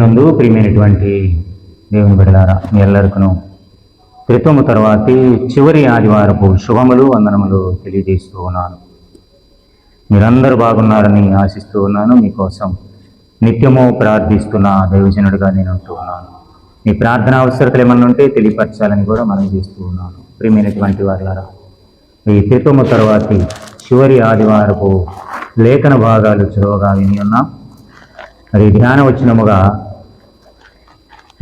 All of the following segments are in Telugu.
నందు ప్రియమైనటువంటి దేవుని బిడలారా మీ ఎల్లరికను క్రితము తర్వాతి చివరి ఆదివారపు శుభములు వందనములు తెలియజేస్తూ ఉన్నాను. మీరందరూ బాగున్నారని ఆశిస్తూ ఉన్నాను. మీకోసం నిత్యము ప్రార్థిస్తున్న దైవజనుడిగా నేను అంటూ ఉన్నాను. మీ ప్రార్థన అవసరతలు ఏమన్నా ఉంటే తెలియపరచాలని కూడా మనం చేస్తూ ఉన్నాను. ప్రియమైనటువంటి వారులారా ఈ క్రితము తర్వాతి చివరి ఆదివారపు లేఖన భాగాలు చొరవగా విని ఉన్నాం. మరి ధ్యాన వచనముగా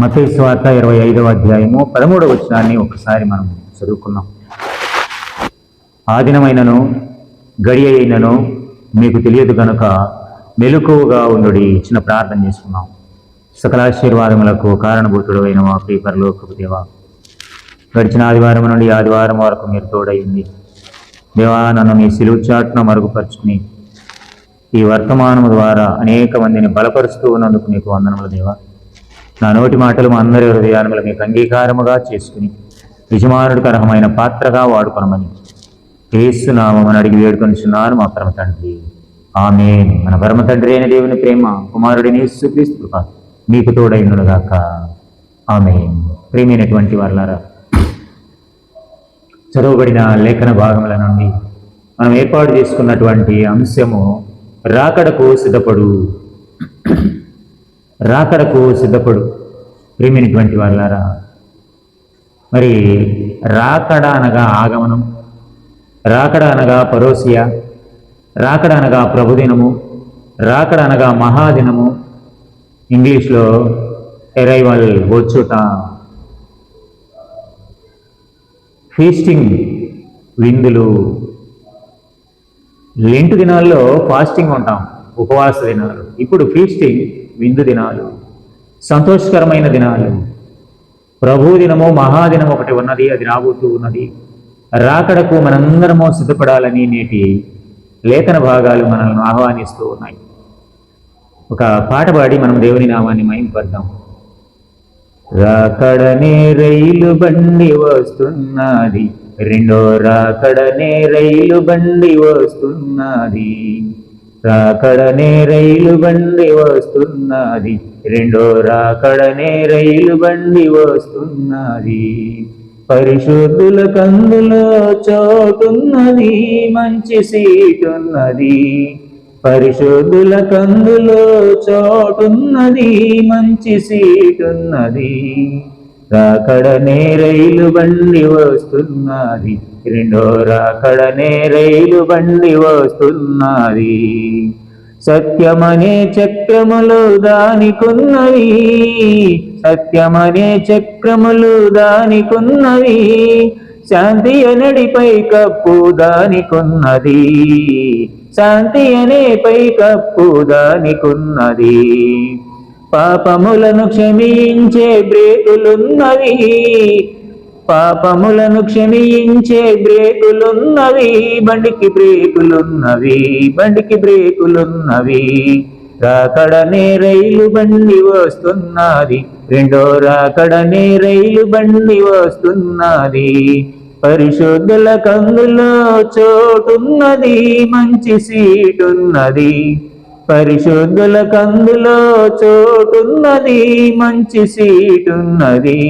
మతేశ్వార్త ఇరవై ఐదవ అధ్యాయము పదమూడవ వచనాన్ని ఒకసారి మనం చదువుకున్నాం. ఆదినమైనను గడి అయినను మీకు తెలియదు కనుక మెలకువగా ఉండుడి ఇచ్చిన ప్రార్థన చేసుకున్నాం. సకలాశీర్వాదములకు కారణభూతుడు అయిన మా పీపర్లోకి దేవా గడిచిన ఆదివారం నుండి ఆదివారం వరకు మీరు తోడయింది. దేవా నన్ను మీ సిలువు చాటున మరుగుపరుచుకుని ఈ వర్తమానము ద్వారా అనేక మందిని బలపరుస్తూ ఉన్నందుకు నీకు వందనములు దేవా. నా నోటి మాటలు మా అందరి హృదయానములు మీకు అంగీకారముగా చేసుకుని యజమానుడికి అర్హమైన పాత్రగా వాడుకొనమని ఏసునామని అడిగి వేడుకొనిచున్నాను మా పరమ తండ్రి. ఆమె మన పరమ తండ్రి అయిన దేవుని ప్రేమ కుమారుడిని యేసుక్రీస్తు కృప మీకు తోడైనగాక ఆమె ప్రేమైనటువంటి వాళ్ళారా చదవబడిన లేఖన భాగముల నుండి మనం ఏర్పాటు చేసుకున్నటువంటి అంశము రాకడకు సిద్ధపడు. రాకడకు సిద్ధపడు. ప్రేమినటువంటి వాళ్ళారా మరి రాకడ అనగా ఆగమనం రాకడ అనగా పరోసియా రాకడ అనగా ప్రభుదినము రాకడ అనగా మహాదినము. ఇంగ్లీష్లో ఎరైవల్ వచ్చుట. ఫీస్టింగ్ విందులు లెంటు దినాల్లో ఫాస్టింగ్ ఉంటాం ఉపవాస దినాలు. ఇప్పుడు ఫీస్టింగ్ విందు దినాలు సంతోషకరమైన దినాలు. ప్రభు దినము మహాదినం ఒకటి ఉన్నది అది రాబోతూ ఉన్నది. రాకడకు మనందరము సిద్ధపడాలని నేటి లేఖన భాగాలు మనల్ని ఆహ్వానిస్తూ ఉన్నాయి. ఒక పాట పాడి మనం దేవుని నామాన్ని మహింపడదాం రాకడనే రైలు బండి వస్తున్నది. రెండో రాకడనే రైలు బండి వస్తున్నది. రాకడనే రైలు బండి వస్తున్నది. రెండో రాకడనే రైలు బండి వస్తున్నది. పరిశుద్ధుల కందులో చోటున్నది మంచి సీటున్నది. పరిశుద్ధుల కందులో చోటున్నది మంచి సీటున్నది. రాకడనే రైలు బండి వస్తున్నది. రెండో రాకడనే రైలు బండి వస్తున్నది. సత్యమనే చక్రములు దానికున్నవి. సత్యమనే చక్రములు దానికున్నవి. శాంతి అనడిపై కప్పు దానికున్నది. శాంతి అనే పై కప్పు దానికున్నది. పాపములను క్షమించే బ్రేకులున్నవి. పాపములను క్షమించే బ్రేకులున్నవి. బండికి బ్రేకులున్నవి బండికి బ్రేకులున్నవి. రాకడనే రైలు బండి వస్తున్నది. రెండో రాకడనే రైలు బండి వస్తున్నది. పరిశుద్ధుల కందులో చోటున్నది మంచి సీటున్నది. పరిశుద్ధుల కందులో చోటున్నది మంచి సీటున్నది.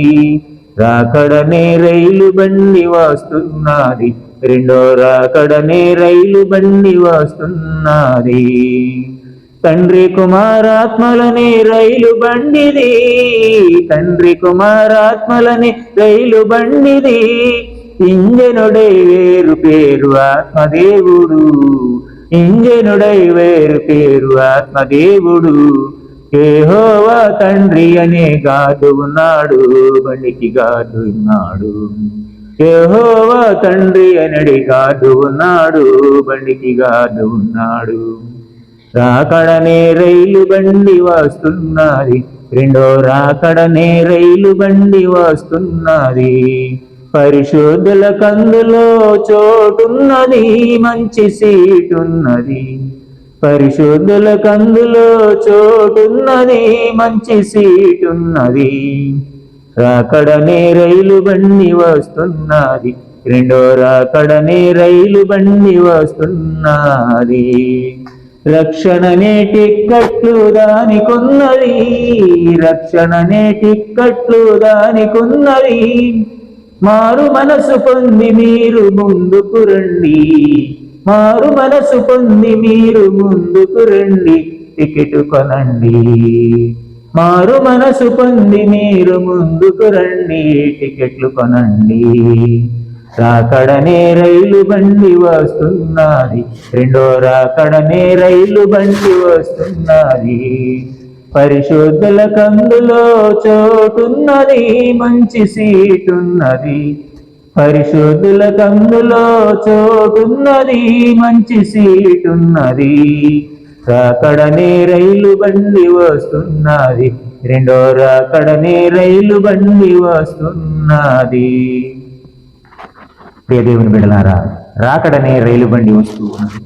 రాకడనే రైలు బండి వస్తున్నది రెండో రాకడనే రైలు బండి వస్తున్నది. తండ్రి కుమారాత్మలనే రైలు బండిది తండ్రి కుమారాత్మలనే రైలు బండిది. ఇంజనుడే వేరు పేరు ఆత్మదేవుడు. ఇంజనుడై వేరు పేరు ఆత్మదేవుడు. ఏహోవా తండ్రి అనే గాదు ఉన్నాడు బండికి గాదు ఉన్నాడు. ఏహోవా తండ్రి అనడి గాదు ఉన్నాడు బండికి గాదు ఉన్నాడు. రాకడనే రైలు బండి వస్తున్నది రెండో రాకడనే రైలు బండి వస్తున్నది. పరిశుద్ధుల కందులో చోటున్నది మంచి సీటున్నది. పరిశుద్ధుల కందులో చోటున్నది మంచి సీటున్నది. రాకడనే రైలు బండి వస్తున్నది. రెండో రాకడనే రైలు బండి వస్తున్నది. రక్షణనే టిక్కట్లు దానికున్నది రక్షణనే టిక్కట్లు దానికున్నది మారు మనసు పొంది మీరు ముందుకు రండి. మారు మనసు పొంది మీరు ముందుకు రండి. టికెట్ కొనండి. మారు మనసు పొంది మీరు ముందుకు రండి. టికెట్లు కొనండి. రాకడనే రైలు బండి వస్తున్నది. రెండో రాకడనే రైలు బండి వస్తున్నది. పరిశుద్ధుల కందులో చోటున్నది మంచి సీటున్నది. పరిశుద్ధుల కందులో చోటున్నది మంచి సీటున్నది. రాకడనే రైలు బండి వస్తున్నది రెండో రాకడనే రైలు బండి వస్తున్నది. ప్రియ దేవుని బిడలారా రాకడనే రైలు బండి వస్తూ ఉన్నది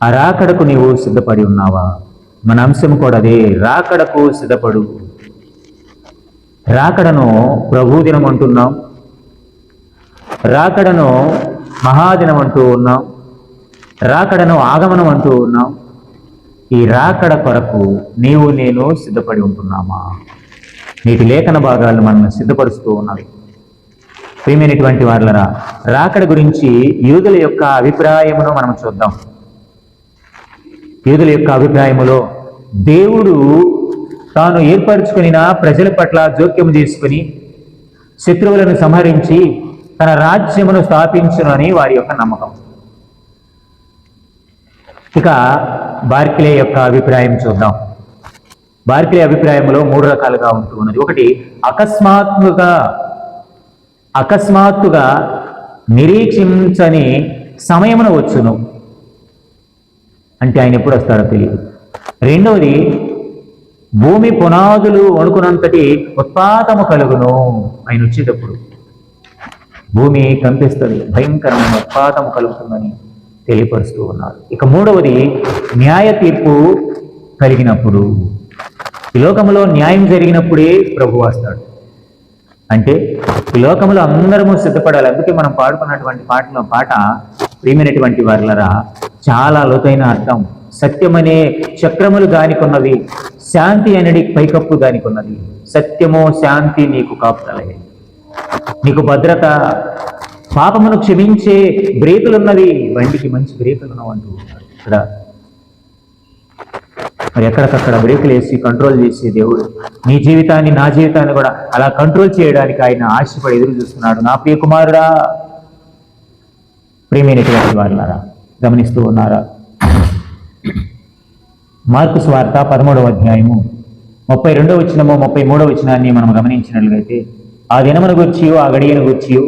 ఆ రాకడకు నీవు సిద్ధపడి ఉన్నావా? మన అంశం కూడా అదే రాకడకు సిద్ధపడు. రాకడను ప్రభుదినం అంటున్నాం. రాకడను మహాదినం అంటూ ఉన్నాం. రాకడను ఆగమనం అంటూ ఉన్నాం. ఈ రాకడ కొరకు నీవు నేను సిద్ధపడి ఉంటున్నామా? నీటి లేఖన భాగాలను మనం సిద్ధపరుస్తూ ఉన్నవి ప్రియమైనటువంటి వాళ్ళరా రాకడ గురించి యూదుల యొక్క అభిప్రాయమును మనం చూద్దాం. పేదల యొక్క అభిప్రాయములో దేవుడు తాను ఏర్పరచుకునిన ప్రజల పట్ల జోక్యం చేసుకుని శత్రువులను సంహరించి తన రాజ్యమును స్థాపించునని వారి యొక్క నమ్మకం. ఇక బార్కిలే యొక్క అభిప్రాయం చూద్దాం. బార్కిలే అభిప్రాయంలో మూడు రకాలుగా ఉంటూ ఉన్నది. ఒకటి అకస్మాత్తుగా అకస్మాత్తుగా నిరీక్షించని సమయమున వచ్చును. అంటే ఆయన ఎప్పుడు వస్తాడో తెలియదు రెండవది భూమి పునాదులు వణుకునంతటి ఉత్పాతము కలుగును ఆయన వచ్చేటప్పుడు. భూమి కంపిస్తుంది భయంకరమైన ఉత్పాతము కలుగుతుందని తెలియపరుస్తూ ఉన్నారు. ఇక మూడవది న్యాయ తీర్పు కలిగినప్పుడు. ఈ లోకంలో న్యాయం జరిగినప్పుడే ప్రభు వస్తాడు. అంటే ఈ లోకంలో అందరము సిద్ధపడాలి. అందుకే మనం పాడుకున్నటువంటి పాటలో పాట ప్రియమైనటువంటి వారులరా చాలా లోతైన అర్థం. సత్యమనే చక్రములు దానికున్నవి శాంతి అనేది పైకప్పు దానికున్నది సత్యమో శాంతి నీకు కాపుతలే నీకు భద్రత. పాపమును క్షమించే బ్రేకులున్నవి బండికి మంచి బ్రేకులు ఉన్నావంటూ ఇక్కడ మరి ఎక్కడికక్కడ బ్రేకులు వేసి కంట్రోల్ చేసే దేవుడు. నీ జీవితాన్ని నా జీవితాన్ని కూడా అలా కంట్రోల్ చేయడానికి ఆయన ఆశపడి ఎదురు చూస్తున్నాడు. నా ప్రియ కుమారుడా ప్రేమైనటువంటి వారులారా గమనిస్తూ ఉన్నారా? మార్కు స్వార్త పదమూడవ అధ్యాయము ముప్పై రెండవ వచ్చినమో ముప్పై మూడవ వచ్చినాన్ని మనం గమనించినట్లయితే ఆ దినమును గుర్చియు ఆ గడియను గుర్చియు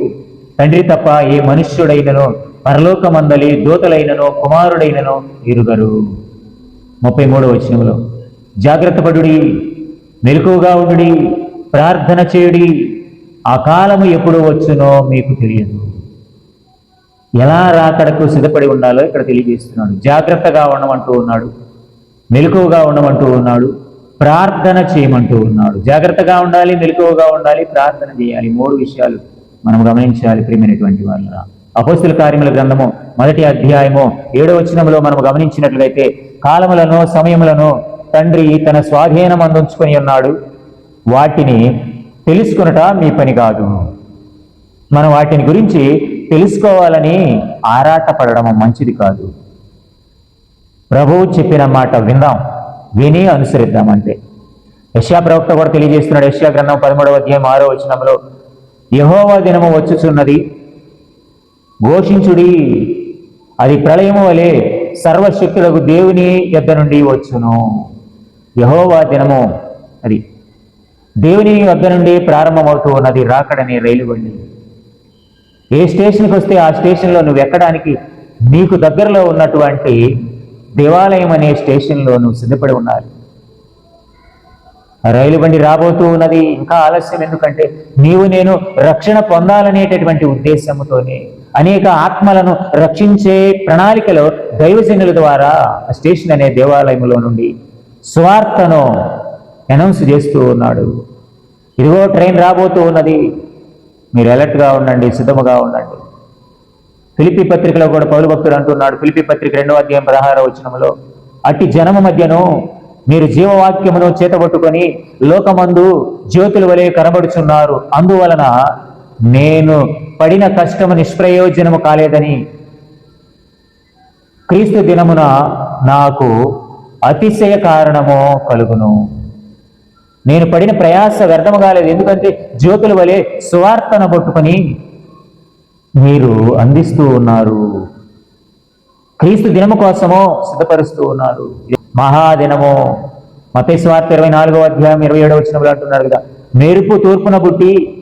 తండ్రి తప్ప ఏ మనుష్యుడైననో పరలోకమందలి దూతలైననో కుమారుడైననో ఎరుగరు. ముప్పై మూడవ వచనంలో జాగ్రత్త పడుడి మెలకువగా ఉండుడి ప్రార్థన చేయుడి ఆ కాలము ఎప్పుడు వచ్చునో మీకు తెలియదు. ఎలా రాకడకు సిద్ధపడి ఉండాలో ఇక్కడ తెలియజేస్తున్నాడు. జాగ్రత్తగా ఉండమంటూ ఉన్నాడు. మెలకువగా ఉండమంటూ ఉన్నాడు. ప్రార్థన చేయమంటూ ఉన్నాడు. జాగ్రత్తగా ఉండాలి మెలకువగా ఉండాలి ప్రార్థన చేయాలి. మూడు విషయాలు మనం గమనించాలి ప్రియమైనటువంటి వాళ్ళ అపోస్తుల కార్యముల గ్రంథము మొదటి అధ్యాయము ఏడో వచనంలో మనం గమనించినట్లయితే కాలములను సమయములను తండ్రి తన స్వాధీనం అందించుకొని ఉన్నాడు. వాటిని తెలుసుకునట మీ పని కాదు. మనం వాటిని గురించి తెలుసుకోవాలని ఆరాటపడడం మంచిది కాదు. ప్రభువు చెప్పిన మాట విందాం విని అనుసరిద్దామంటే. యశ్యా ప్రవక్త కూడా తెలియజేస్తున్నాడు యశ్యా గ్రంథం పదమూడవ అధ్యాయం ఆరో వచనంలో యహోవా దినము వచ్చుచున్నది ఘోషించుడి అది ప్రళయము వలె సర్వశక్తులకు దేవుని యొద్ద నుండి వచ్చును. యహోవా దినము అది దేవుని వద్ద నుండి ప్రారంభమవుతూ ఉన్నది రాకడని రైలు బండి. ఏ స్టేషన్కి వస్తే ఆ స్టేషన్లో నువ్వు ఎక్కడానికి? నీకు దగ్గరలో ఉన్నటువంటి దేవాలయం అనే స్టేషన్లో నువ్వు సిద్ధపడి ఉండాలి రైలు బండి రాబోతూ ఉన్నది. ఇంకా ఆలస్యం ఎందుకంటే నీవు నేను రక్షణ పొందాలనేటటువంటి ఉద్దేశంతోనే అనేక ఆత్మలను రక్షించే ప్రణాళికలో దైవజనుల ద్వారా స్టేషన్ అనే దేవాలయంలో నుండి స్వార్థను అనౌన్స్ చేస్తూ ఉన్నాడు. ఇదిగో ట్రైన్ రాబోతూ ఉన్నది. మీరు అలర్ట్గా ఉండండి సిద్ధముగా ఉండండి. ఫిలిపి పత్రికలో కూడా పౌలు భక్తుడు అంటున్నాడు ఫిలిపి పత్రిక రెండవ అధ్యాయం పదహార వచనములో అట్టి జనము మధ్యను మీరు జీవవాక్యమును చేతబట్టుకొని లోకమందు జ్యోతుల వలె కనబడుచున్నారు. అందువలన నేను పడిన కష్టము నిష్ప్రయోజనము కాలేదని క్రీస్తు దినమున నాకు అతిశయ కారణము కలుగును. నేను పడిన ప్రయాస వ్యర్థము కాలేదు. ఎందుకంటే జ్యోతుల వలె సువార్తను పట్టుకొని మీరు అందిస్తూ ఉన్నారు. క్రీస్తు దినము కోసము సిద్ధపరుస్తూ ఉన్నారు. మహాదినము. మతేశ్వార్త ఇరవై నాలుగో అధ్యాయం ఇరవై ఏడవ వచ్చినప్పుడు అంటున్నారు కదా. మెరుపు తూర్పున పుట్టి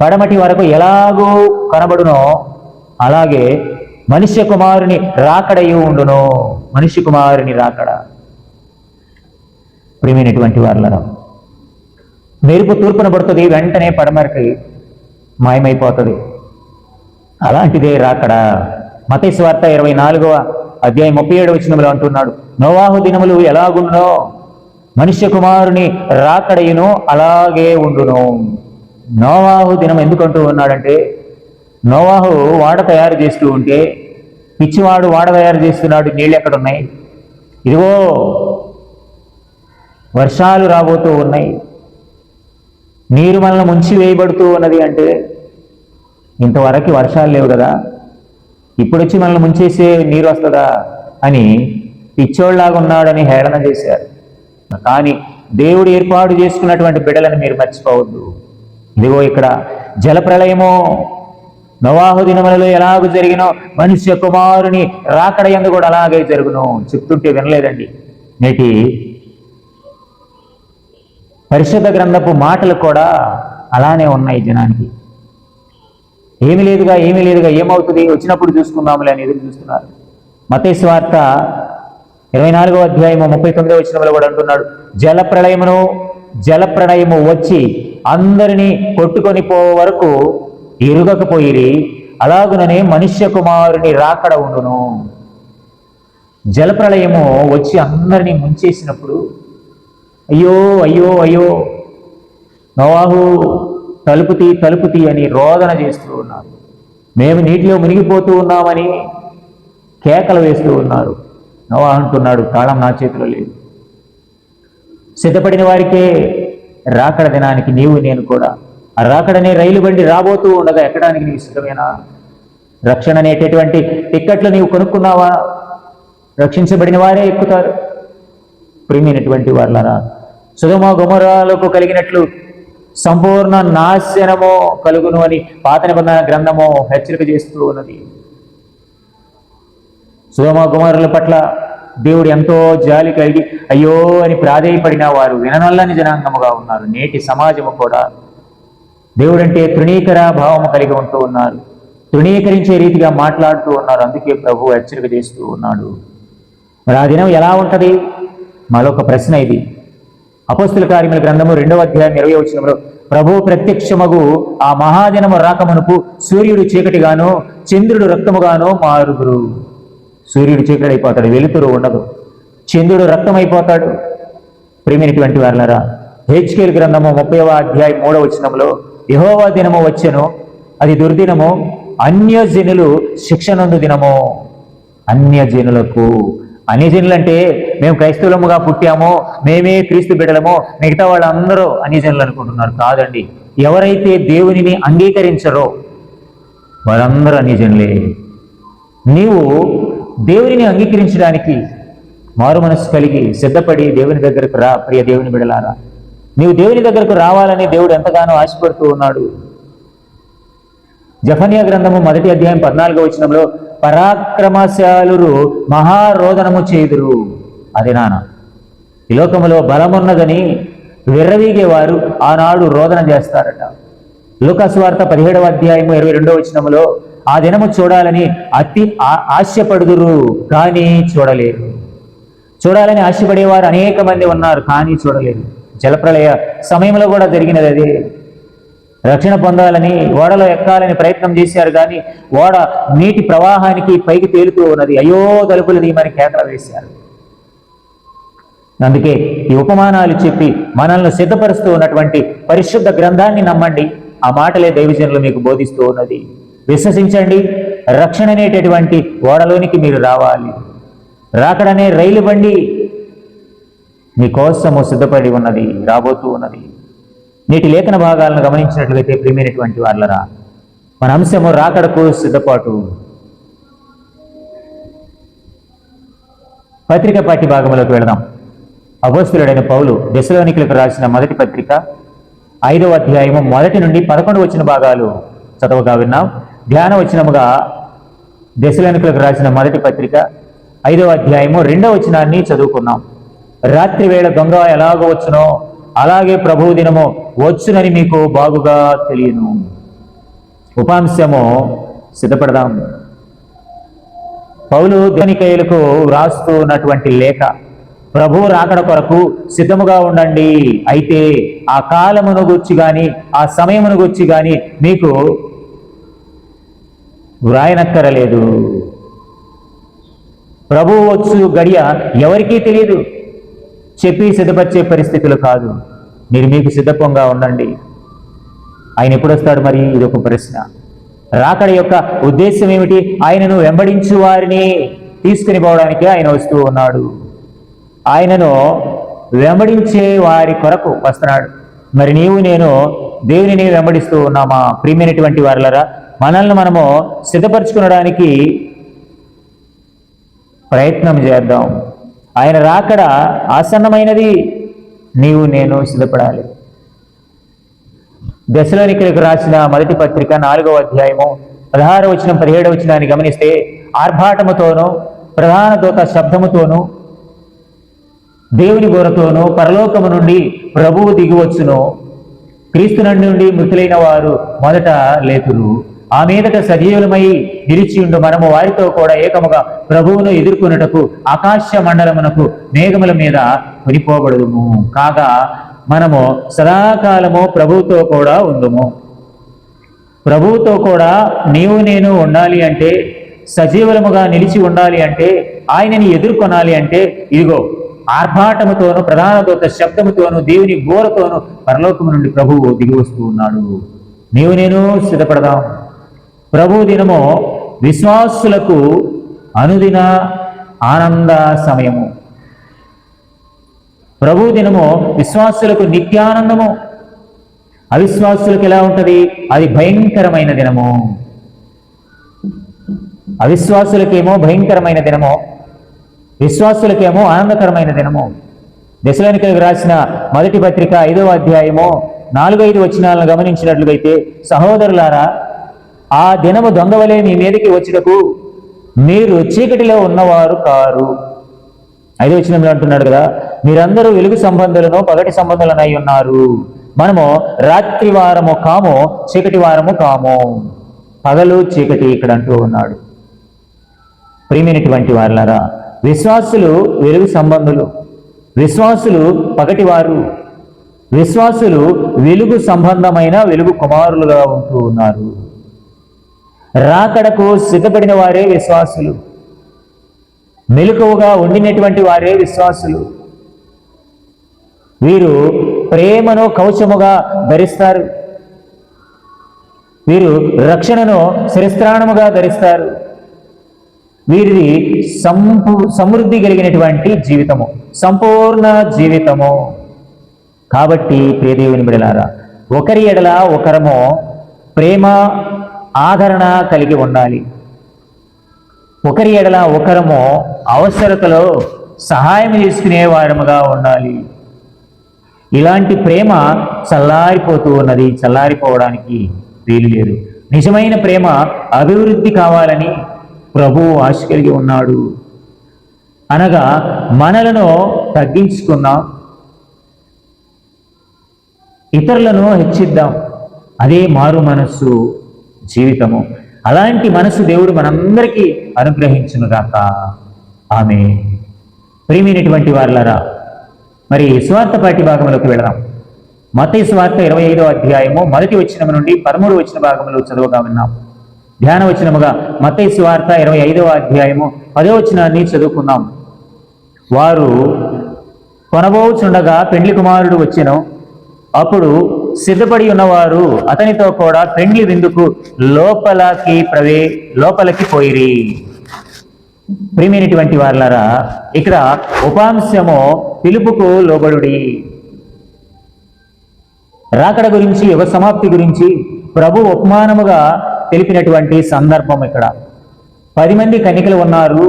పడమటి వరకు ఎలాగో కనబడునో అలాగే మనుష్య కుమారుని రాకడయు ఉండును. మనుష్య కుమారుని రాకడ. ప్రియమైనటువంటి వాళ్ళను మెరుపు తూర్పున పడుతుంది వెంటనే పడమరకి మాయమైపోతుంది. అలాంటిదే రాకడ మతేశ్వార్త ఇరవై నాలుగవ అధ్యాయం ముప్పై ఏడు వచనంలో అంటున్నాడు. నోవాహు దినములు ఎలాగున్నో మనుష్య కుమారుని రాకడయును అలాగే ఉండును. నోవాహు దినం ఎందుకంటూ ఉన్నాడంటే నోవాహు వాడ తయారు చేస్తూ ఉంటే పిచ్చివాడు వాడ తయారు చేస్తున్నాడు నీళ్ళు ఎక్కడున్నాయి? ఇదిగో వర్షాలు రాబోతూ ఉన్నాయి. నీరు మనల్ని ముంచి వేయబడుతూ ఉన్నది అంటే ఇంతవరకు వర్షాలు లేవు కదా. ఇప్పుడు వచ్చి మనల్ని ముంచేసే నీరు వస్తుందా అని పిచ్చోళ్ళాగా ఉన్నాడని హేళన చేశారు. కానీ దేవుడు ఏర్పాటు చేసుకున్నటువంటి బిడ్డలను మీరు మర్చిపోవద్దు. ఇదిగో ఇక్కడ జలప్రలయమో నవాహు దినములలో ఎలాగ జరిగినో మనుష్య కుమారుని రాకడ ఎందు కూడా అలాగే జరుగును. చెప్తుంటే వినలేదండి. నేటి పరిశుద్ధ గ్రంథపు మాటలు కూడా అలానే ఉన్నాయి జనానికి. ఏమి లేదుగా ఏమీ లేదుగా ఏమవుతుంది? వచ్చినప్పుడు చూసుకుందాములే అని ఎదురు చూస్తున్నారు. మతేశ్వార్త ఇరవై నాలుగో అధ్యాయము ముప్పై తొమ్మిదో వచ్చినప్పుడు కూడా అంటున్నాడు. జల ప్రళయమును జల ప్రళయము వచ్చి అందరినీ కొట్టుకొని పో వరకు ఇరుగకపోయిరి అలాగుననే మనుష్య కుమారుని రాకడ ఉండును. జల ప్రళయము వచ్చి అందరినీ ముంచేసినప్పుడు అయ్యో అయ్యో అయ్యో. నవాహు తలుపుతీ తలుపుతీ అని రోదన చేస్తూ ఉన్నారు. మేము నీటిలో మునిగిపోతూ ఉన్నామని కేకలు వేస్తూ ఉన్నారు. నవా అంటున్నాడు తాళం నా చేతిలో లేదు. సిద్ధపడిన వారికే రాకడ దినానికి నీవు నేను కూడా. ఆ రాకడనే రైలు బండి రాబోతూ ఉండగా ఎక్కడానికి నీవు సిద్ధమేనా? రక్షణ అనేటటువంటి టిక్కెట్లు నీవు కొనుక్కున్నావా? రక్షించబడిన వారే ఎక్కుతారు. ప్రియమైనటువంటి వాళ్ళరా సుధమ గుమరాలకు కలిగినట్లు సంపూర్ణ నాశనము కలుగును అని పాత నిబంధన గ్రంథము హెచ్చరిక చేస్తూ ఉన్నది. సుధమ గుమరుల పట్ల దేవుడు ఎంతో జాలి కలిగి అయ్యో అని ప్రాధేయపడిన వారు విననల్లని జనాంగముగా ఉన్నారు. నేటి సమాజము కూడా దేవుడంటే తృణీకర భావము కలిగి ఉంటూ ఉన్నారు. తృణీకరించే రీతిగా మాట్లాడుతూ ఉన్నారు. అందుకే ప్రభు హెచ్చరిక చేస్తూ ఉన్నాడు. మరి ఆ దినం ఎలా ఉంటది? మరొక ప్రశ్న ఇది. అపస్తుల కార్యముల గ్రంథము రెండవ అధ్యాయం ఇరవై వచ్చినంలో ప్రభు ప్రత్యక్షమగు ఆ మహాజనము రాకమునుపు సూర్యుడు చీకటిగాను చంద్రుడు రక్తముగాను మారుదురు. సూర్యుడు చీకటి అయిపోతాడు వెలుతురు ఉండదు. చంద్రుడు రక్తమైపోతాడు. ప్రేమినటువంటి వారులరా హెచ్కేల్ గ్రంథము ముప్పైవ అధ్యాయం మూడవ వచనంలో యహోవా దినము వచ్చెను అది దుర్దినము అన్యజనులు శిక్షనందు దినము. అన్యజనులకు అన్యజనులు అంటే మేము క్రైస్తవులముగా పుట్టామో మేమే క్రీస్తు బిడ్డలమో మిగతా వాళ్ళందరూ అన్యజనులు అనుకుంటున్నారు కాదండి. ఎవరైతే దేవునిని అంగీకరించరో వారందరూ అన్యజనులే. నీవు దేవునిని అంగీకరించడానికి మారు మనస్సు కలిగి సిద్ధపడి దేవుని దగ్గరకు రా ప్రియ దేవుని బిడలారా నీవు దేవుని దగ్గరకు రావాలని దేవుడు ఎంతగానో ఆశపడుతూ ఉన్నాడు. జఫనియా గ్రంథము మొదటి అధ్యాయం పద్నాలుగో వచనంలో పరాక్రమశాలురు మహారోదనము చేదురు. అది నాన్న. ఈ లోకములో బలమున్నదని విర్రవీగేవారు ఆనాడు రోదన చేస్తారట. లోకస్వార్త పదిహేడవ అధ్యాయము ఇరవై రెండవ వచనములో ఆ దినము చూడాలని అతి ఆ- ఆశపడుదురు కానీ చూడలేరు చూడాలని ఆశపడేవారు అనేక మంది ఉన్నారు కానీ చూడలేరు జలప్రళయ సమయంలో కూడా జరిగినది అదే. రక్షణ పొందాలని ఓడలో ఎక్కాలని ప్రయత్నం చేశారు కానీ ఓడ నీటి ప్రవాహానికి పైకి తేలుతూ ఉన్నది. అయ్యో తలుపులు దీమని కేకలు వేశారు. అందుకే ఈ ఉపమానాలు చెప్పి మనల్ని సిద్ధపరుస్తూ ఉన్నటువంటి పరిశుద్ధ గ్రంథాన్ని నమ్మండి. ఆ మాటలే దైవజనులు మీకు బోధిస్తూ ఉన్నది. విశ్వసించండి. రక్షణ అనేటటువంటి ఓడలోనికి మీరు రావాలి. రాకడనే రైలు బండి మీకోసము సిద్ధపడి ఉన్నది రాబోతూ ఉన్నది. నేటి లేఖన భాగాలను గమనించినట్లయితే ప్రియమైనటువంటి వాళ్ళరా మన అంశము రాకడకు సిద్ధపాటు పత్రిక పాటి భాగంలోకి వెళదాం. అపోస్తులుడైన పౌలు దశలోనికులకు రాసిన మొదటి పత్రిక ఐదవ అధ్యాయము మొదటి నుండి పదకొండు వచ్చిన భాగాలు చదవగా విన్నాం. ధ్యాన వచనముగా దశలోనికులకు రాసిన మొదటి పత్రిక ఐదవ అధ్యాయము రెండవ వచనాన్ని చదువుకున్నాం. రాత్రి వేళ దొంగ ఎలాగో వచ్చునో అలాగే ప్రభువు దినము వచ్చునని మీకు బాగుగా తెలియను. ఉపాంశము సిద్ధపడదాం. పౌలు ధనికయులకు వ్రాస్తూ ఉన్నటువంటి లేఖ ప్రభు రాకడ కొరకు సిద్ధముగా ఉండండి. అయితే ఆ కాలమును గుచ్చి గాని ఆ సమయమును గుచ్చి గాని మీకు వ్రాయనక్కరలేదు. ప్రభు వచ్చు గడియ ఎవరికీ తెలియదు. చెప్పి సిద్ధపరిచే పరిస్థితులు కాదు. మీరు మీకు సిద్ధపంగా ఉండండి. ఆయన ఎప్పుడు వస్తాడు మరి? ఇది ఒక ప్రశ్న. రాకడ యొక్క ఉద్దేశం ఏమిటి? ఆయనను వెంబడించు వారిని తీసుకుని పోవడానికి ఆయన వస్తూ ఉన్నాడు. ఆయనను వెంబడించే వారి కొరకు వస్తున్నాడు. మరి నీవు నేను దేవునిని వెంబడిస్తూ ఉన్నామా? ప్రియమైనటువంటి వారులరా మనల్ని మనము సిద్ధపరచుకునడానికి ప్రయత్నం చేద్దాం. ఆయన రాకడ ఆసన్నమైనది. నీవు నేను సిద్ధపడాలి. దశలోనికలకు రాసిన మొదటి పత్రిక నాలుగవ అధ్యాయము పదహారవ వచనం పదిహేడవ వచనాన్ని గమనిస్తే ఆర్భాటముతోనూ ప్రధాన దూత శబ్దముతోనూ దేవుని గోరతోనూ పరలోకము నుండి ప్రభువు దిగివచ్చును క్రీస్తు నుండి మృతులైన వారు మొదట లేతురు. ఆ మీదట సజీవులమై నిలిచియుండు మనము వారితో కూడా ఏకముగా ప్రభువును ఎదుర్కొనుటకు ఆకాశ మండలమునకు మేఘముల మీద కొనిపోబడుదుము. కాగా మనము సదాకాలము ప్రభువుతో కూడా ఉందుము. ప్రభువుతో కూడా నీవు నేను ఉండాలి అంటే సజీవులముగా నిలిచి ఉండాలి అంటే ఆయనని ఎదుర్కొనాలి అంటే ఇదిగో ఆర్భాటముతోను ప్రధాన దూత శబ్దముతోను దేవుని గోరతోను పరలోకము నుండి ప్రభువు దిగి వస్తూ ఉన్నాడు. నీవు నేను సిద్ధపడదాం ప్రభు దినము విశ్వాసులకు అనుదిన ఆనంద సమయము. ప్రభు దినము విశ్వాసులకు నిత్యానందము. అవిశ్వాసులకు ఎలా ఉంటుంది? అది భయంకరమైన దినము. అవిశ్వాసులకేమో భయంకరమైన దినము. విశ్వాసులకేమో ఆనందకరమైన దినము. దశలోనికలకు రాసిన మొదటి పత్రిక ఐదవ అధ్యాయము నాలుగైదు వచనాలను గమనించినట్లుగైతే సహోదరులారా ఆ దినము దొంగవలే మీ మీదకి వచ్చుటకు. మీరు చీకటిలో ఉన్నవారు కారు. ఐదో వచ్చినంలో అంటున్నాడు కదా మీరందరూ వెలుగు సంబంధులను పగటి సంబంధులనై ఉన్నారు. మనము రాత్రి వారము కాము చీకటి వారము కాము. పగలు చీకటి ఇక్కడ అంటూ ఉన్నాడు. ప్రియమైనటువంటి వారులారా విశ్వాసులు వెలుగు సంబంధులు విశ్వాసులు పగటివారు విశ్వాసులు వెలుగు సంబంధమైన వెలుగు కుమారులుగా ఉంటూ ఉన్నారు. రాకడకు సిద్ధపడిన వారే విశ్వాసులు. మెలకువగా ఉండినటువంటి వారే విశ్వాసులు. వీరు ప్రేమను కవచముగా ధరిస్తారు. వీరు రక్షణను శిరస్త్రాణముగా ధరిస్తారు. వీరిది సంపు సమృద్ధి కలిగినటువంటి జీవితము సంపూర్ణ జీవితము. కాబట్టి ప్రియదేవుని బిడలారా ఒకరి ఎడల ఒకరము ప్రేమ ఆదరణ కలిగి ఉండాలి. ఒకరి ఎడల ఒకరము అవసరతలో సహాయం తీసుకునేవారముగా ఉండాలి. ఇలాంటి ప్రేమ చల్లారిపోతూ ఉన్నది చల్లారిపోవడానికి వీలు లేదు. నిజమైన ప్రేమ అభివృద్ధి కావాలని ప్రభువు ఆశ కలిగి ఉన్నాడు. అనగా మనలను తగ్గించుకుందాం ఇతరులను హెచ్చిద్దాం. అదే మారు మనస్సు. జీవితము. అలాంటి మనసు దేవుడు మనందరికీ అనుగ్రహించునుగాక ఆమె ప్రియమైనటువంటి వారులరా మరి స్వార్థ పాఠ్య భాగంలోకి వెళదాం. మత స్వార్థ ఇరవై ఐదో అధ్యాయము మొదటి వచ్చినము నుండి పదమూడు వచ్చిన భాగంలో చదువుగా విన్నాం ధ్యాన వచనముగా మత స్వార్థ ఇరవై ఐదవ అధ్యాయము పదో వచనాన్ని చదువుకుందాం. వారు కొనబోచుండగా పెండ్లి కుమారుడు వచ్చెను. అప్పుడు సిద్ధపడి ఉన్నవారు అతనితో కూడా పెండ్లి విందుకు లోపలకి ప్రవే లోపలికి పోయిరి. ప్రియమైనటువంటి వాళ్ళరా ఇక్కడ ఉపాంశము పిలుపుకు లోబడుడి. రాకడ గురించి యుగ సమాప్తి గురించి ప్రభు ఉపమానముగా తెలిపినటువంటి సందర్భం ఇక్కడ. పది మంది కన్యకలు ఉన్నారు.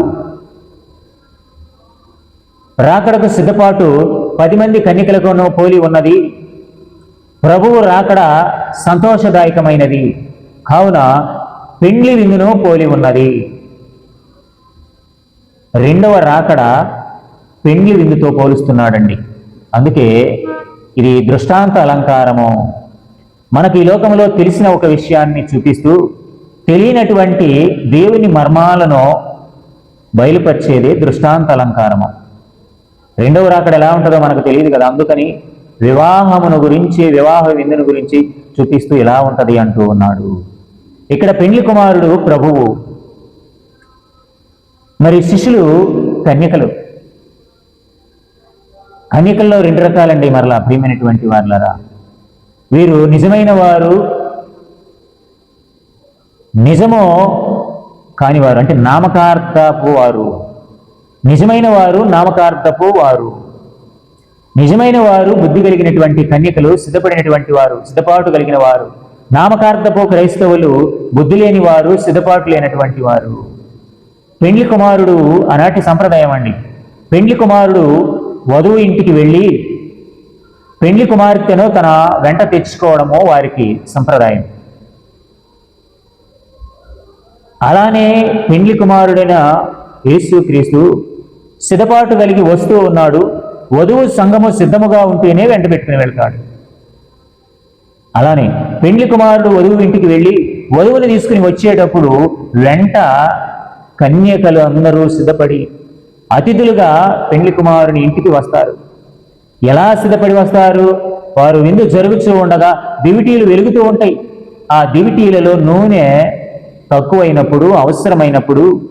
రాకడకు సిద్ధపాటు పది మంది కన్యకలకును పోలి ఉన్నది. ప్రభువు రాకడ సంతోషదాయకమైనది. కావున పెండ్లి విందును పోలి ఉన్నది. రెండవ రాకడ పెండ్లి విందుతో పోలుస్తున్నాడండి. అందుకే ఇది దృష్టాంత అలంకారము. మనకు ఈ లోకంలో తెలిసిన ఒక విషయాన్ని చూపిస్తూ తెలియనటువంటి దేవుని మర్మాలను బయలుపరిచేది దృష్టాంత అలంకారము. రెండవ రాకడ ఎలా ఉంటుందో మనకు తెలియదు కదా అందుకని వివాహమును గురించి వివాహ విందును గురించి చూపిస్తూ ఎలా ఉంటుంది అంటూ ఉన్నాడు. ఇక్కడ పెండ్లి కుమారుడు ప్రభువు. మరి శిష్యులు కన్యకలు. కన్యకల్లో రెండు రకాలండి మరలా ప్రియమైనటువంటి వారులరా. వీరు నిజమైన వారు నిజమో కానివారు అంటే నామకార్థపు వారు. నిజమైన వారు నామకార్థపు వారు. నిజమైన వారు బుద్ధి కలిగినటువంటి కన్యకలు సిద్ధపడినటువంటి వారు సిద్ధపాటు కలిగిన వారు. నామకార్థపు క్రైస్తవులు బుద్ధి లేని వారు సిద్ధపాటు లేనటువంటి వారు. పెండ్లి కుమారుడు ఆనాటి సంప్రదాయం అండి. పెండ్లి కుమారుడు వధువు ఇంటికి వెళ్ళి పెండ్లి కుమార్తెను తన వెంట తెచ్చుకోవడము వారికి సంప్రదాయం. అలానే పెండ్లి కుమారుడైన యేసుక్రీస్తు సిద్ధపాటు కలిగి వస్తూ ఉన్నాడు. వధువు సంఘము సిద్ధముగా ఉంటేనే వెంట పెట్టుకుని వెళ్తాడు. అలానే పెండ్లి కుమారుడు వధువు ఇంటికి వెళ్ళి వధువుని తీసుకుని వచ్చేటప్పుడు వెంట కన్యకలు అందరూ సిద్ధపడి అతిథులుగా పెండ్లి కుమారుని ఇంటికి వస్తారు. ఎలా సిద్ధపడి వస్తారు? వారు విందు జరుగుతూ ఉండగా దివిటీలు వెలుగుతూ ఉంటాయి. ఆ దివిటీలలో నూనె తక్కువైనప్పుడు అవసరమైనప్పుడు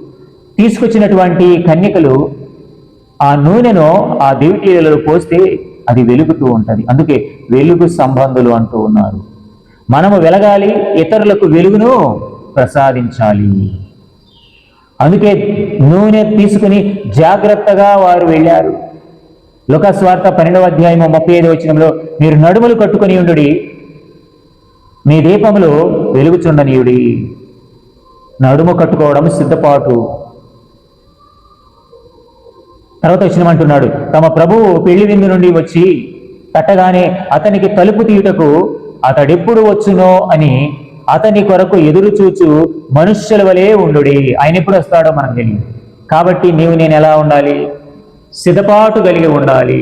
తీసుకొచ్చినటువంటి కన్యకలు ఆ నూనెను ఆ దేవికీలలో పోస్తే అది వెలుగుతూ ఉంటుంది. అందుకే వెలుగు సంబంధులు అంటూ ఉన్నారు. మనము వెలగాలి ఇతరులకు వెలుగును ప్రసాదించాలి. అందుకే నూనె తీసుకుని జాగ్రత్తగా వారు వెళ్ళారు. లోకస్వార్థ పన్నెండవ అధ్యాయము ముప్పై ఐదు వచనంలో మీరు నడుములు కట్టుకొని ఉండుడి మీ దీపములు వెలుగుచుండనీయుడి. నడుము కట్టుకోవడం సిద్ధపాటు. తర్వాత వచ్చినమంటున్నాడు తమ ప్రభువు పెళ్ళి విందు నుండి వచ్చి కట్టగానే అతనికి తలుపు తీయుటకు అతడెప్పుడు వచ్చునో అని అతని కొరకు ఎదురు చూచు మనుష్యుల వలె ఉండుడి. ఆయన ఎప్పుడు వస్తాడో మనం తెలియదు. కాబట్టి నీవు నేను ఎలా ఉండాలి? సిద్ధపాటు కలిగి ఉండాలి.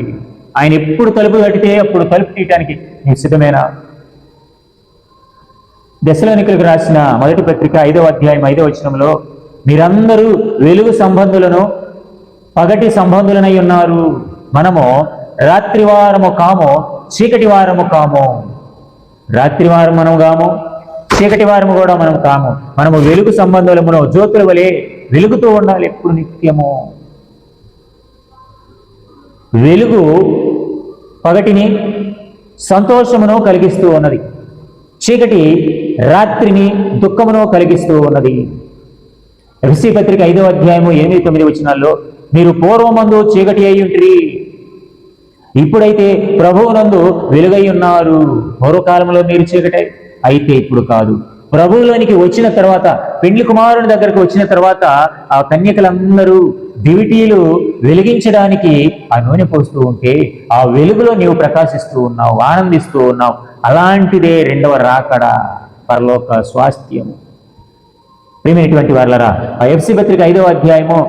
ఆయన ఎప్పుడు తలుపు కట్టితే అప్పుడు తలుపు తీయటానికి నీవు సిద్ధమేనా? దశలోనికులకు రాసిన మొదటి పత్రిక ఐదవ అధ్యాయం ఐదవ వచనంలో మీరందరూ వెలుగు సంబంధులను పగటి సంబంధులనై ఉన్నారు. మనము రాత్రివారము కాము చీకటి వారము కాము. రాత్రివారం మనం కాము చీకటి వారము కూడా మనం కాము. మనము వెలుగు సంబంధులమును జ్యోతుల వలె వెలుగుతూ ఉండాలి ఎప్పుడు నిత్యము. వెలుగు పగటిని సంతోషమును కలిగిస్తూ ఉన్నది. చీకటి రాత్రిని దుఃఖమును కలిగిస్తూ ఉన్నది. ఋషి పత్రిక ఐదవ అధ్యాయము ఎనిమిది తొమ్మిది వచనాల్లో మీరు పూర్వమందు చీకటి అయి ఇప్పుడైతే ప్రభువునందు వెలుగై ఉన్నారు. పూర్వకాలంలో మీరు చీకటి అయితే ఇప్పుడు కాదు. ప్రభువులోనికి వచ్చిన తర్వాత పెండ్లి కుమారుని దగ్గరకు వచ్చిన తర్వాత ఆ కన్యకలందరూ దివిటీలు వెలిగించడానికి ఆ నూనె పోస్తూ ఉంటే ఆ వెలుగులో నీవు ప్రకాశిస్తూ ఉన్నావు ఆనందిస్తూ ఉన్నావు. అలాంటిదే రెండవ రాకడ పరలోక స్వాస్థ్యము. ప్రేమైనటువంటి వాళ్ళరా ఆ ఎఫ్సి పత్రిక ఐదవ అధ్యాయము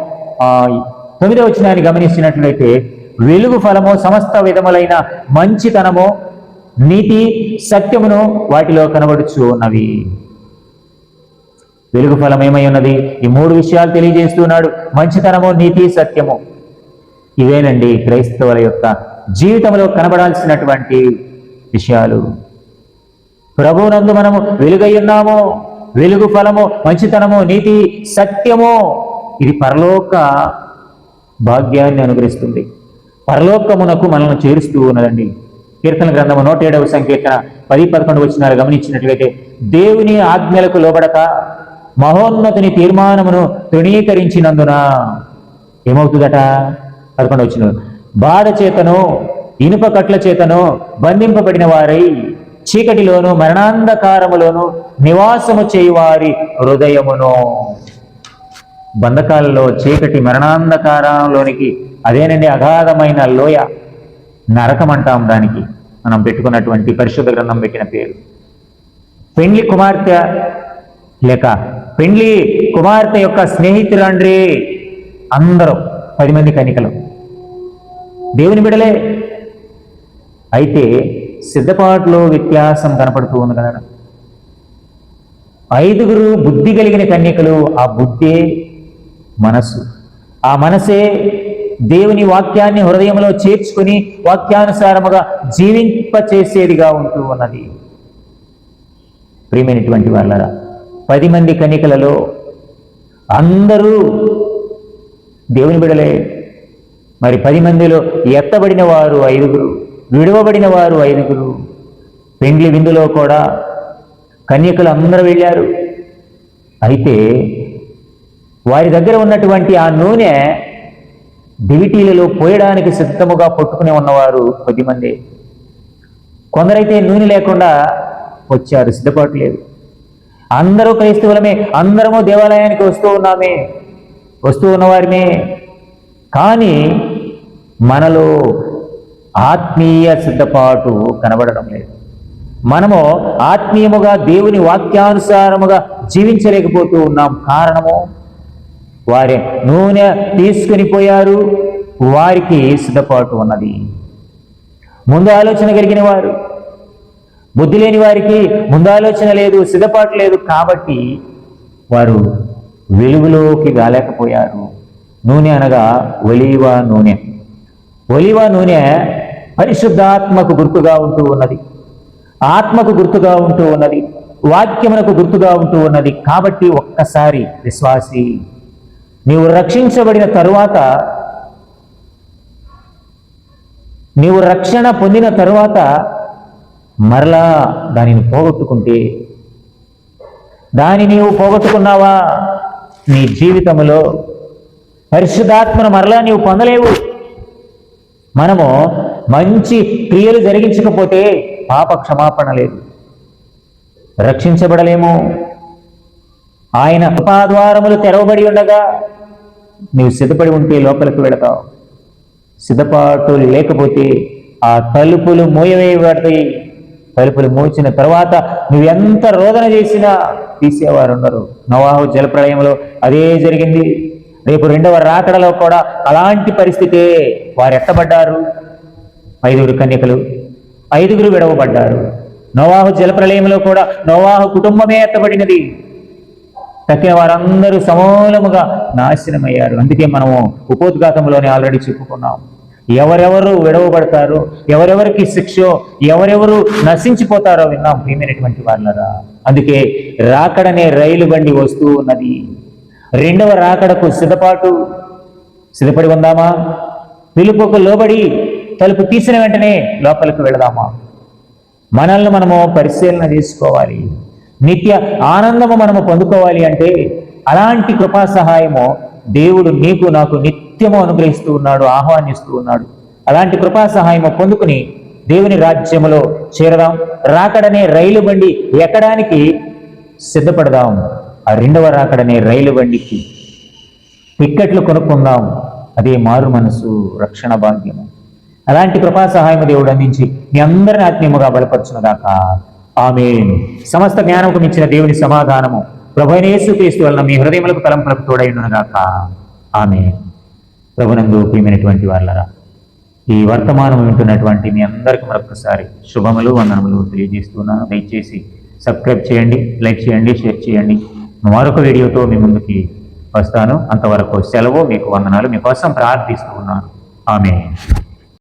తొమ్మిదో వచ్చినాన్ని గమనించినట్లయితే వెలుగు ఫలము సమస్త విధములైన మంచితనము నీతి సత్యమును వాటిలో కనబడుచు ఉన్నవి. వెలుగు ఫలం ఏమై ఉన్నది? ఈ మూడు విషయాలు తెలియజేస్తున్నాడు మంచితనము నీతి సత్యము. ఇవేనండి క్రైస్తవుల యొక్క జీవితంలో కనబడాల్సినటువంటి విషయాలు. ప్రభువునందు మనము వెలుగై ఉన్నాము. వెలుగు ఫలము మంచితనము నీతి సత్యము. ఇది పరలోక భాగ్యాన్ని అనుగ్రహిస్తుంది. పరలోకమునకు మనల్ని చేరుస్తూ ఉన్నదండి. కీర్తన గ్రంథము నూట ఏడవ సంకీర్తన పది పదకొండు వచ్చినారు గమనించినట్లయితే దేవుని ఆజ్ఞలకు లోబడక మహోన్నతుని తీర్మానమును తృణీకరించినందున ఏమవుతుందట? పదకొండు వచ్చిన బాధ చేతను ఇనుప కట్ల చేతను బంధింపబడిన వారై చీకటిలోను మరణాంధకారములోను నివాసము చేయువారి హృదయమును. బంధకాలలో చీకటి మరణాంధకారంలోనికి అదేనండి అగాధమైన లోయ నరకం అంటాం దానికి. మనం పెట్టుకున్నటువంటి పరిశుద్ధ గ్రంథం పెట్టిన పేరు. పెండ్లి కుమార్తె లేక పెండ్లి కుమార్తె యొక్క స్నేహితులండ్రి అందరూ పది మంది కనికలు. దేవుని బిడలే అయితే సిద్ధపాటులో వ్యత్యాసం కనపడుతూ ఉంది కదా. ఐదుగురు బుద్ధి కలిగిన కన్యకలు ఆ బుద్ధే మనస్సు. ఆ మనసే దేవుని వాక్యాన్ని హృదయంలో చేర్చుకుని వాక్యానుసారముగా జీవింపచేసేదిగా ఉంటూ ఉన్నది. ప్రియమైనటువంటి వాళ్ళరా పది మంది కన్యకలలో అందరూ దేవుని బిడలే. మరి పది మందిలో ఎత్తబడిన వారు ఐదుగురు విడవబడిన వారు ఐదుగురు పెండ్లి విందులో కూడా కన్యకలు అందరూ వెళ్ళారు. అయితే వారి దగ్గర ఉన్నటువంటి ఆ నూనె దివిటీలలో పోయడానికి సిద్ధముగా పట్టుకుని ఉన్నవారు కొద్దిమంది. కొందరైతే నూనె లేకుండా వచ్చారు సిద్ధపాటు లేదు అందరూ క్రైస్తవులమే అందరము దేవాలయానికి వస్తూ ఉన్నామే వస్తూ ఉన్నవారిమే. కానీ మనలో ఆత్మీయ సిద్ధపాటు కనబడడం లేదు. మనము ఆత్మీయముగా దేవుని వాక్యానుసారముగా జీవించలేకపోతూ ఉన్నాం. కారణము? వారి నూనె తీసుకుని పోయారు. వారికి సిద్ధపాటు ఉన్నది. ముందు ఆలోచన కలిగిన వారు బుద్ధి లేని వారికి ముందు ఆలోచన లేదు సిద్ధపాటు లేదు కాబట్టి వారు వెలుగులోకి రాలేకపోయారు. నూనె అనగా ఒలీవ నూనె. ఒలివ నూనె పరిశుద్ధాత్మకు గుర్తుగా ఉంటూ ఉన్నది. ఆత్మకు గుర్తుగా ఉంటూ ఉన్నది. వాక్యమునకు గుర్తుగా ఉంటూ ఉన్నది. కాబట్టి ఒక్కసారి విశ్వాసి నీవు రక్షించబడిన తరువాత నీవు రక్షణ పొందిన తరువాత మరలా దానిని పోగొట్టుకుంటే దాని నీవు పోగొట్టుకున్నావా? నీ జీవితంలో పరిశుద్ధాత్మను మరలా నీవు పొందలేవు. మనము మంచి క్రియలు జరిగించకపోతే పాప క్షమాపణ లేదు. రక్షించబడలేము. ఆయన కృపాద్వారములు తెరవబడి ఉండగా నీవు సిద్ధపడి ఉంటే లోపలికి వెళతావు. సిద్ధపాటు లేకపోతే ఆ తలుపులు మూయవేయబడతాయి. తలుపులు మూచిన తర్వాత నువ్వెంత రోదన చేసినా తీసేవారు ఉన్నారు నవాహు జలప్రళయంలో అదే జరిగింది. రేపు రెండవ రాకడలో కూడా అలాంటి పరిస్థితే వారు ఎట్టబడ్డారు ఐదుగురు కన్యకలు ఐదుగురు విడవబడ్డారు. నోవాహు జలప్రలయంలో కూడా నోవాహు కుటుంబమే ఎత్తబడినది. తక్కిన వారందరూ సమూలముగా నాశనమయ్యారు. అందుకే మనము ఉపోద్ఘాతంలోనే ఆల్రెడీ చెప్పుకున్నాం. ఎవరెవరు విడవబడతారు? ఎవరెవరికి శిక్షో? ఎవరెవరు నశించిపోతారో విన్నాం ప్రియమైనటువంటి వాళ్ళరా అందుకే రాకడనే రైలు బండి వస్తూ ఉన్నది. రెండవ రాకడకు సిద్ధపాటు. సిద్ధపడి ఉందామా? పిలుపుకు లోబడి తలుపు తీసిన వెంటనే లోపలికి వెళదామా? మనల్ని మనము పరిశీలన చేసుకోవాలి. నిత్య ఆనందము మనము పొందుకోవాలి అంటే అలాంటి కృపా సహాయము దేవుడు నీకు నాకు నిత్యము అనుగ్రహిస్తూ ఉన్నాడు ఆహ్వానిస్తూ ఉన్నాడు. అలాంటి కృపా సహాయము పొందుకుని దేవుని రాజ్యములో చేరదాం. రాకడనే రైలు బండి ఎక్కడానికి సిద్ధపడదాం. ఆ రెండవ రాకడనే రైలు బండికి టిక్కెట్లు కొనుక్కుందాం. అదే మారు మనసు రక్షణ భాగ్యము. అలాంటి కృపా సహాయము దేవుడు అందించి మీ అందరిని ఆత్మీయముగా బలపరచునుగాక. ఆమె సమస్త జ్ఞానముకు మించిన దేవుని సమాధానము ప్రభునేసు క్రీస్తు వలన మీ హృదయములకు తలంపులకు తోడైనగాక ఆమె ప్రభునందు ప్రియమైనటువంటి వాళ్ళరా ఈ వర్తమానం వింటున్నటువంటి మీ అందరికీ మరొకసారి శుభములు వందనములు తెలియజేస్తున్నాను దయచేసి సబ్స్క్రైబ్ చేయండి లైక్ చేయండి షేర్ చేయండి. మరొక వీడియోతో మీ ముందుకి వస్తాను. అంతవరకు సెలవు మీకు వందనాలు మీకోసం ప్రార్థిస్తూ ఉన్నాను. ఆమె